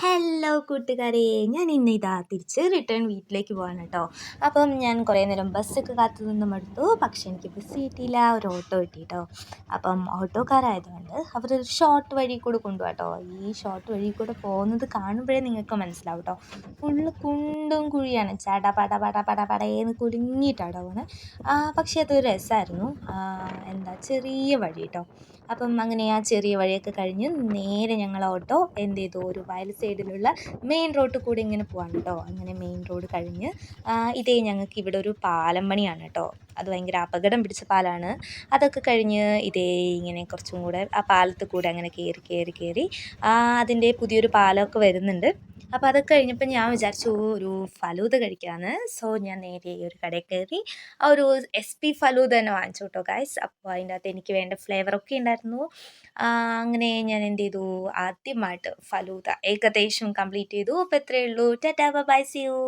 Hello കൂട്ടുകാരെ. ഞാൻ ഇന്ന് ഇതാ തിരിച്ച് റിട്ടേൺ വീട്ടിലേക്ക് പോവാണ് കേട്ടോ അപ്പം ഞാൻ കുറേ നേരം ബസ്സൊക്കെ കാത്തു നിന്ന് മടുത്തു പക്ഷെ എനിക്ക് ബസ് കിട്ടിയില്ല. ഒരു ഓട്ടോ കിട്ടി കേട്ടോ അപ്പം ഓട്ടോക്കാരായതുകൊണ്ട് അവർ ഒരു ഷോർട്ട് വഴി കൂടെ കൊണ്ടുപോകാം കേട്ടോ ഈ ഷോർട്ട് വഴി കൂടെ പോകുന്നത് കാണുമ്പോഴേ നിങ്ങൾക്ക് മനസ്സിലാവും കേട്ടോ ഫുള്ള് കുണ്ടും കുഴിയാണ്. ചട പട പട പട പടയെന്ന് കുടുങ്ങിയിട്ടാണ് പോകുന്നത് പക്ഷേ അതൊരു രസമായിരുന്നു എന്താ ചെറിയ വഴി കേട്ടോ അപ്പം അങ്ങനെ ആ ചെറിയ വഴിയൊക്കെ കഴിഞ്ഞ് നേരെ ഞങ്ങൾ ഓട്ടോ എന്ത് ചെയ്തു? ഒരു വയൽ സൈഡിലുള്ള മെയിൻ റോഡിൽ കൂടി ഇങ്ങനെ പോവാണ് കേട്ടോ അങ്ങനെ മെയിൻ റോഡ് കഴിഞ്ഞ് ഇതേ ഞങ്ങൾക്ക് ഇവിടെ ഒരു പാലം പണിയാണ് കേട്ടോ അത് ഭയങ്കര അപകടം പിടിച്ച പാലാണ്. അതൊക്കെ കഴിഞ്ഞ് ഇതേ ഇങ്ങനെ കുറച്ചും കൂടെ ആ പാലത്തിൽ കൂടെ അങ്ങനെ കയറി കയറി കയറി അതിന്റെ പുതിയൊരു പാലമൊക്കെ വരുന്നുണ്ട്. അപ്പോൾ അതൊക്കെ കഴിഞ്ഞപ്പോൾ ഞാൻ വിചാരിച്ചു ഒരു ഫലൂത കഴിക്കാമെന്ന് സോ ഞാൻ നേരെ ഈ ഒരു കടയിൽ കയറി ആ ഒരു എസ് പി ഫലൂത തന്നെ വാങ്ങിച്ചു കേട്ടോ ഗൈസ് അപ്പോൾ അതിന്റെ അകത്ത് എനിക്ക് വേണ്ട ഫ്ലേവറൊക്കെ ഉണ്ടായിരുന്നു. അങ്ങനെ ഞാൻ എന്ത് ചെയ്തു? ആദ്യമായിട്ട് ഫലൂത ഏകദേശം കംപ്ലീറ്റ് ചെയ്തു. അപ്പോൾ എത്രയേ ഉള്ളൂ. Tata bye C U